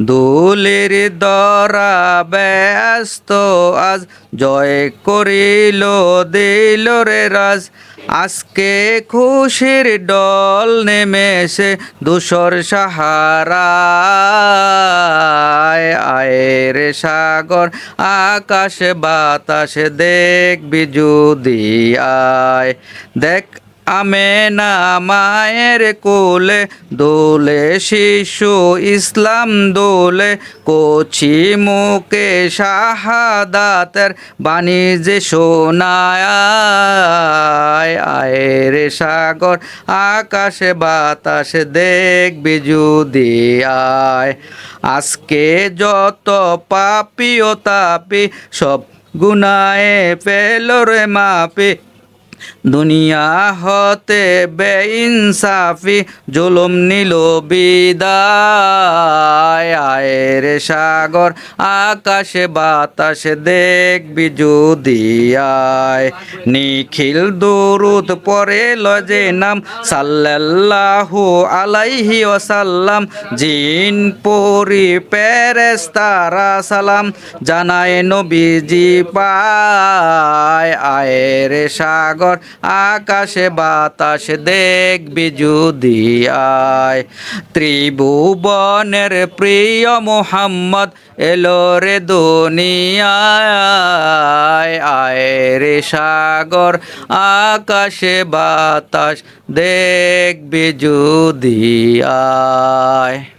দুলের দরা ব্যস্ত আজ, জয় করিল, দিল রে রাজ। আজকে খুশির ডল নেমেছে দুশর সাহারা আয় রে সাগর, আকাশ, বাতাস দেখবি যদি আয় দেখ আমেনা মায়ের কোলে, দোলে শিশু ইসলাম দোলে, কোচি মুকে শাহাদাতের বাণিজ্য সোনায় আয় রে সাগর, আকাশে বাতাস দেখবি যদি, আয়। আজকে যত পাপি ও তাপি, সব গুনায়ে পেল রে মাপি দুনিয়া হতে বেইনসাফি জুলুম নিল রে সাগর, আকাশে বাতাস দেখবি যদি আয় নিখিল দুরুদ পরে লজে নাম, সাল্লাল্লাহু আলাইহি ওয়াসাল্লাম। জিন, পরি পেরেস্তারা সালাম জানায় নবীজি পায়। আয় রে সাগর, আকাশে বাতাস দেখবি যদি আয় ত্রিভুবনের প্রিয় মোহাম্মদ এলো রে দুনিয়ায়। আয় রে সাগর আকাশে বাতাস দেখবি যদি আয়।